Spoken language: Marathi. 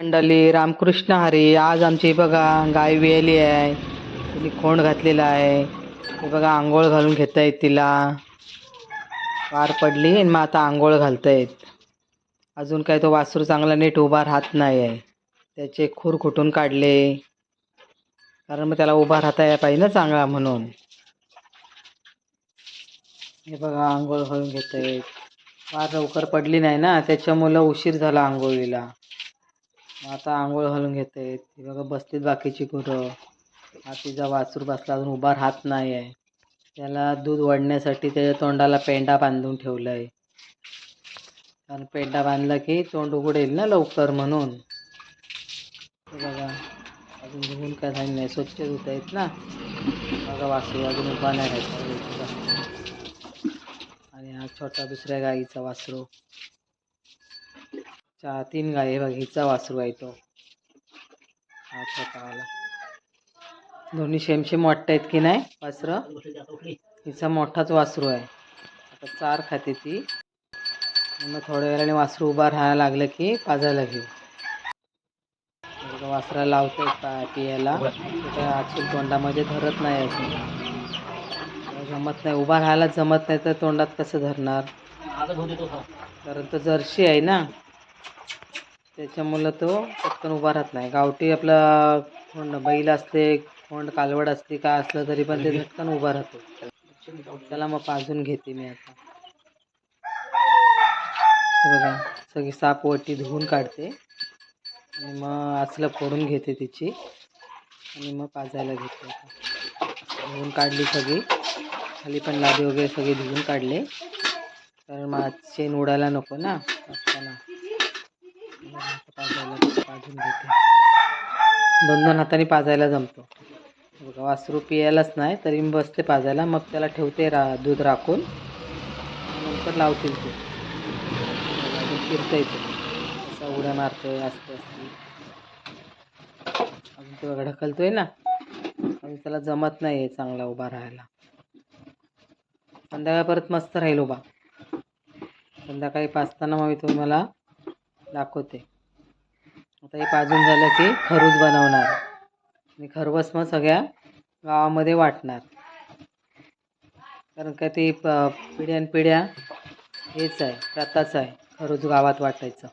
मंडळी रामकृष्ण हरी आज आमची बघा गाय वेली आहे तिने खोंड घातलेला आहे. हे बघा आंघोळ घालून घेतायत तिला. वार पडली आणि मग आता आंघोळ घालतायत अजून काय तो वासरू चांगला नीट उभा राहत नाही आहे त्याचे खूर खुटून काढले. कारण मग त्याला उभा राहता या पाहिजे ना चांगला म्हणून. हे बघा आंघोळ घालून घेतायत फार लवकर पडली नाही ना त्याच्यामुळं उशीर झाला आंघोळीला. आता आंघोळ घालून घेते. ती बघा बसलीत बाकीची गुरं हा तिचा वासरू बसला अजून उभा राहत नाही आहे त्याला दूध वाढण्यासाठी त्याच्या तोंडाला पेंडा बांधून ठेवला आहे कारण पेंडा बांधला की तोंड उघडेल ना लवकर म्हणून. बघा अजून बघून काय झालं नाही. स्वच्छ धुत आहेत ना. बघा वासरू अजून उभा नाही राहायचा आणि हा छोटा दुसऱ्या गाईचा वासरू. चार तीन गाय बघ हिचा वासरू आहे तो. दोन्ही शेमशेम मोठे आहेत की नाही वासरं? हिचा मोठाच वासरू आहे. आता चार खाते ती. मग थोड्या वेळाने वासरू उभा राहायला लागलं की पाजायला घेऊ. वासरा लावतोय पा पियाला. आजून तोंडामध्ये धरत नाही अजून. जमत नाही. उभा राहायला जमत नाही तर तोंडात कसं धरणार? कारण तो जर्शी आहे ना. त्याच्यामुळं तो पटकन उभा राहत नाही. गावठी आपला कोण बैल असते कोण कालवड असते काय असलं तरी पण ते झटकन उभा राहतो. त्याला मग पाजून घेते मी आता. बघा सगळी सापवटी धुवून काढते. आणि मग आचलं फोडून घेते तिची. आणि मग पाजायला घेते आता. धुवून काढली सगळी. खाली पण लादी वगैरे सगळी धुवून काढले. कारण मग शेण उडायला नको ना. असताना. पाजायला पाजून घेते दोन दोन हाताने पाजायला जमतो बघा वासरू पियायलाच नाही तरी मी बसते पाजायला मग त्याला ठेवते रा दूध राखून नंतर लावतील ते अजून फिरतंय ते असा उड्या मारतोय असते असते अजून ते बघा ढकलतोय ना अजून त्याला जमत नाही आहे चांगला उभा राहायला संध्याकाळ परत मस्त राहील उभा संध्याकाळी पाचताना मग मी तुम्हाला दाखवते आता हे पाजून झालं की खरूज बनवणार. आणि खरवस मग सगळ्या गावामध्ये वाटणार. कारण का ते प पिढ्यानपिढ्या हेच आहे प्रथाच आहे खरूज गावात वाटायचं.